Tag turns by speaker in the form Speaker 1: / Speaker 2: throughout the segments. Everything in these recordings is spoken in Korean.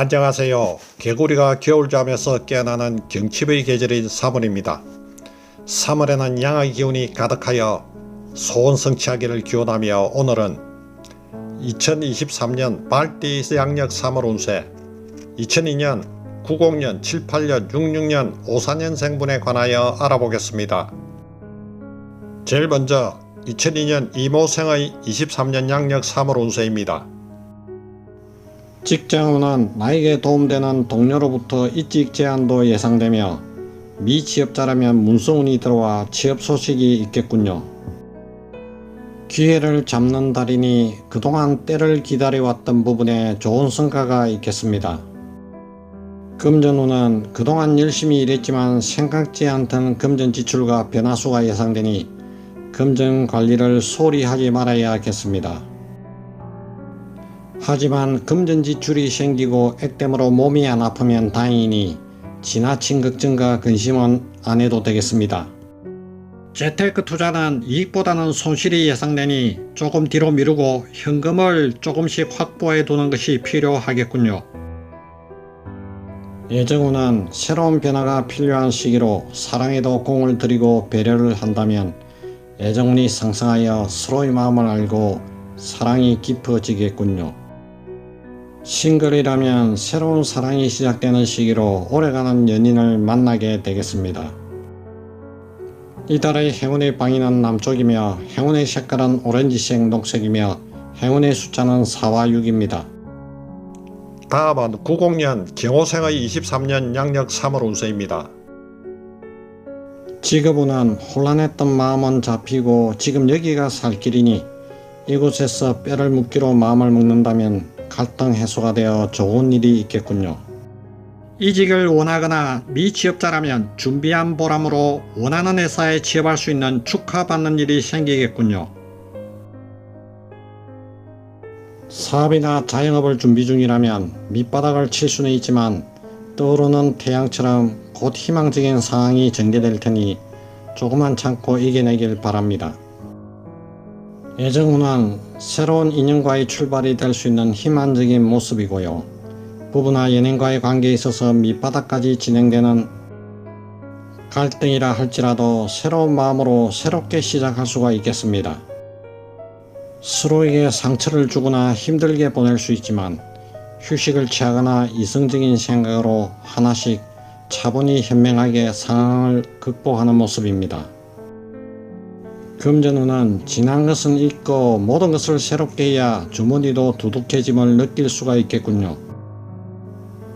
Speaker 1: 안녕하세요. 개구리가 겨울잠에서 깨어나는 경칩의 계절인 3월입니다. 3월에는 양의 기운이 가득하여 소원 성취하기를 기원하며 오늘은 2023년 말띠 양력 3월 운세 2002년 90년 78년 66년 54년생분에 관하여 알아보겠습니다. 제일 먼저 2002년 이모생의 23년 양력 3월 운세입니다. 직장운은 나에게 도움되는 동료로부터 이직 제안도 예상되며 미취업자라면 문서운이 들어와 취업 소식이 있겠군요. 기회를 잡는 달이니 그동안 때를 기다려왔던 부분에 좋은 성과가 있겠습니다. 금전운은 그동안 열심히 일했지만 생각지 않던 금전 지출과 변화수가 예상되니 금전 관리를 소홀히 하지 말아야겠습니다. 하지만 금전 지출이 생기고 액땜으로 몸이 안 아프면 다행이니 지나친 걱정과 근심은 안 해도 되겠습니다. 재테크 투자는 이익보다는 손실이 예상되니 조금 뒤로 미루고 현금을 조금씩 확보해 두는 것이 필요하겠군요. 예정운은 새로운 변화가 필요한 시기로 사랑에도 공을 들이고 배려를 한다면 애정운이 상승하여 서로의 마음을 알고 사랑이 깊어지겠군요. 싱글이라면 새로운 사랑이 시작되는 시기로 오래가는 연인을 만나게 되겠습니다. 이달의 행운의 방위는 남쪽이며 행운의 색깔은 오렌지색 녹색이며 행운의 숫자는 4와 6입니다. 다음은 90년 경호생의 23년 양력 3월 운세입니다. 지금은 혼란했던 마음은 잡히고 지금 여기가 살 길이니 이곳에서 뼈를 묻기로 마음을 먹는다면 갈등 해소가 되어 좋은 일이 있겠군요. 이직을 원하거나 미취업자라면 준비한 보람으로 원하는 회사에 취업할 수 있는 축하받는 일이 생기겠군요. 사업이나 자영업을 준비 중이라면 밑바닥을 칠 수는 있지만 떠오르는 태양처럼 곧 희망적인 상황이 전개될 테니 조금만 참고 이겨내길 바랍니다. 애정운은 새로운 인연과의 출발이 될 수 있는 희망적인 모습이고요. 부부나 연인과의 관계에 있어서 밑바닥까지 진행되는 갈등이라 할지라도 새로운 마음으로 새롭게 시작할 수가 있겠습니다. 서로에게 상처를 주거나 힘들게 보낼 수 있지만 휴식을 취하거나 이성적인 생각으로 하나씩 차분히 현명하게 상황을 극복하는 모습입니다. 금전운은 지난 것은 잊고 모든 것을 새롭게 해야 주머니도 두둑해짐을 느낄 수가 있겠군요.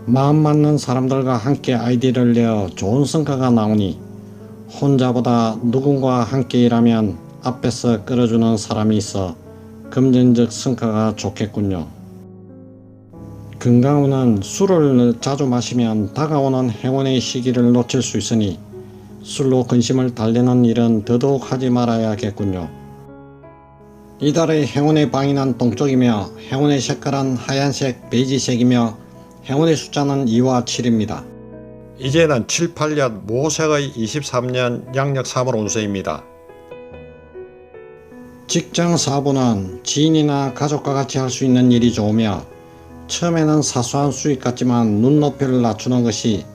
Speaker 1: 마음 맞는 사람들과 함께 아이디어를 내어 좋은 성과가 나오니 혼자보다 누군가와 함께 일하면 앞에서 끌어주는 사람이 있어 금전적 성과가 좋겠군요. 건강운은 술을 자주 마시면 다가오는 행운의 시기를 놓칠 수 있으니 술로 근심을 달래는 일은 더더욱 하지 말아야겠군요. 이달의 행운의 방위는 동쪽이며 행운의 색깔은 하얀색, 베이지색이며 행운의 숫자는 2와 7입니다. 이제는 7, 8년 모색의 23년 양력 3월 운세입니다. 직장 사부는 지인이나 가족과 같이 할 수 있는 일이 좋으며 처음에는 사소한 수익 같지만 눈높이를 낮추는 것이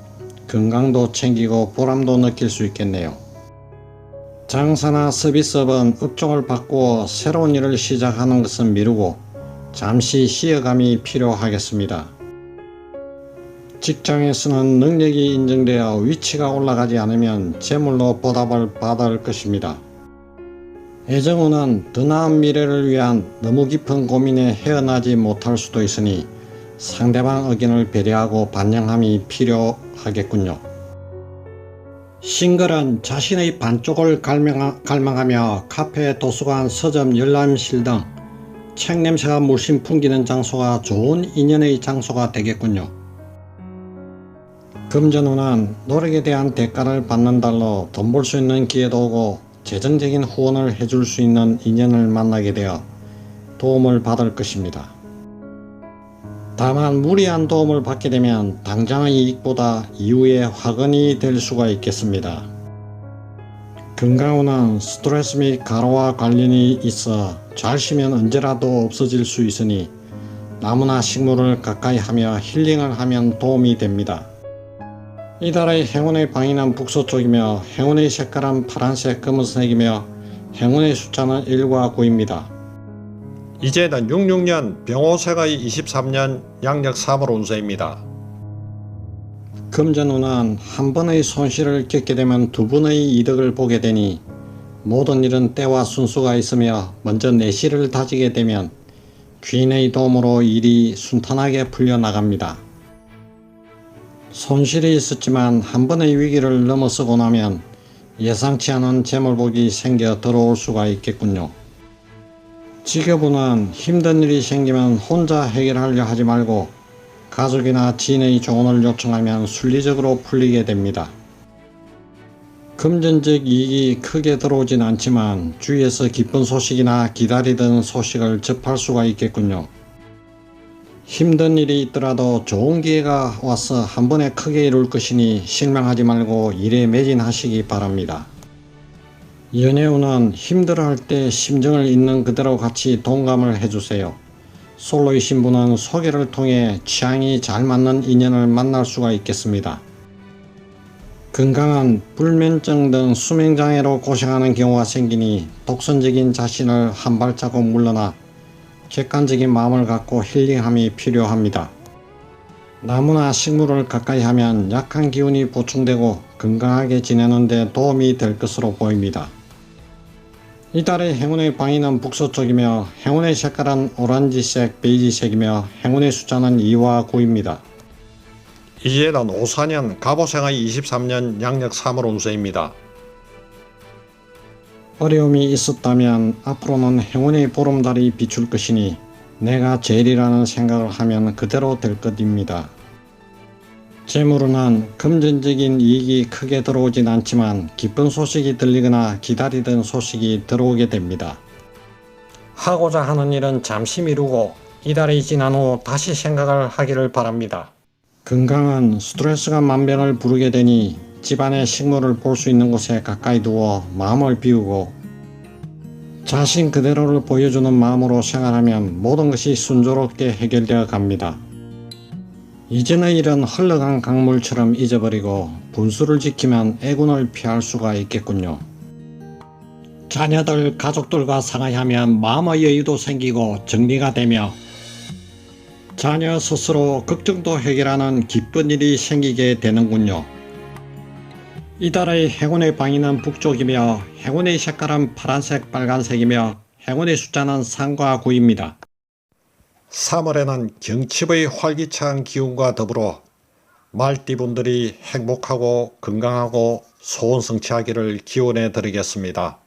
Speaker 1: 건강도 챙기고 보람도 느낄 수 있겠네요. 장사나 서비스업은 업종을 바꾸어 새로운 일을 시작하는 것은 미루고 잠시 쉬어감이 필요하겠습니다. 직장에서는 능력이 인정되어 위치가 올라가지 않으면 재물로 보답을 받을 것입니다. 애정운은 더 나은 미래를 위한 너무 깊은 고민에 헤어나지 못할 수도 있으니 상대방 의견을 배려하고 반영함이 필요하겠군요. 싱글은 자신의 반쪽을 갈망하, 갈망하며 카페, 도서관, 서점, 열람실 등 책 냄새가 물씬 풍기는 장소가 좋은 인연의 장소가 되겠군요. 금전운은 노력에 대한 대가를 받는 달로 돈벌 수 있는 기회도 오고 재정적인 후원을 해줄 수 있는 인연을 만나게 되어 도움을 받을 것입니다. 다만 무리한 도움을 받게 되면 당장의 이익보다 이후에 화근이 될 수가 있겠습니다. 건강운은 스트레스 및 가로와 관련이 있어 잘 쉬면 언제라도 없어질 수 있으니 나무나 식물을 가까이 하며 힐링을 하면 도움이 됩니다. 이달의 행운의 방위는 북서쪽이며 행운의 색깔은 파란색 검은색이며 행운의 숫자는 1과 9입니다. 이제는 66년 병호색의 23년 양력 3월 운세입니다. 금전운은 한 번의 손실을 겪게 되면 두 번의 이득을 보게 되니 모든 일은 때와 순수가 있으며 먼저 내실을 다지게 되면 귀인의 도움으로 일이 순탄하게 풀려나갑니다. 손실이 있었지만 한 번의 위기를 넘어서고 나면 예상치 않은 재물복이 생겨 들어올 수가 있겠군요. 직업운은 힘든 일이 생기면 혼자 해결하려 하지 말고 가족이나 지인의 조언을 요청하면 순리적으로 풀리게 됩니다. 금전적 이익이 크게 들어오진 않지만 주위에서 기쁜 소식이나 기다리던 소식을 접할 수가 있겠군요. 힘든 일이 있더라도 좋은 기회가 와서 한 번에 크게 이룰 것이니 실망하지 말고 일에 매진하시기 바랍니다. 연애운은 힘들어할 때 심정을 있는 그대로 같이 동감을 해주세요. 솔로이신 분은 소개를 통해 취향이 잘 맞는 인연을 만날 수가 있겠습니다. 건강한 불면증 등 수명장애로 고생하는 경우가 생기니 독선적인 자신을 한 발자국 물러나 객관적인 마음을 갖고 힐링함이 필요합니다. 나무나 식물을 가까이 하면 약한 기운이 보충되고 건강하게 지내는 데 도움이 될 것으로 보입니다. 이달의 행운의 방위는 북서쪽이며 행운의 색깔은 오란지색, 베이지색이며 행운의 숫자는 2와 9입니다. 이제는 오사년 갑오생의 23년 양력 3월 운세입니다. 어려움이 있었다면 앞으로는 행운의 보름달이 비출 것이니 내가 제일이라는 생각을 하면 그대로 될 것입니다. 재물은 금전적인 이익이 크게 들어오진 않지만 기쁜 소식이 들리거나 기다리던 소식이 들어오게 됩니다. 하고자 하는 일은 잠시 미루고 이달이 지난 후 다시 생각을 하기를 바랍니다. 건강은 스트레스가 만병을 부르게 되니 집안의 식물을 볼 수 있는 곳에 가까이 두어 마음을 비우고 자신 그대로를 보여주는 마음으로 생활하면 모든 것이 순조롭게 해결되어 갑니다. 이전의 일은 흘러간 강물처럼 잊어버리고 분수를 지키면 애군을 피할 수가 있겠군요. 자녀들, 가족들과 상의하면 마음의 여유도 생기고 정리가 되며 자녀 스스로 걱정도 해결하는 기쁜 일이 생기게 되는군요. 이달의 행운의 방위는 북쪽이며 행운의 색깔은 파란색, 빨간색이며 행운의 숫자는 3과 9입니다. 3월에는 경칩의 활기찬 기운과 더불어 말띠분들이 행복하고 건강하고 소원 성취하기를 기원해 드리겠습니다.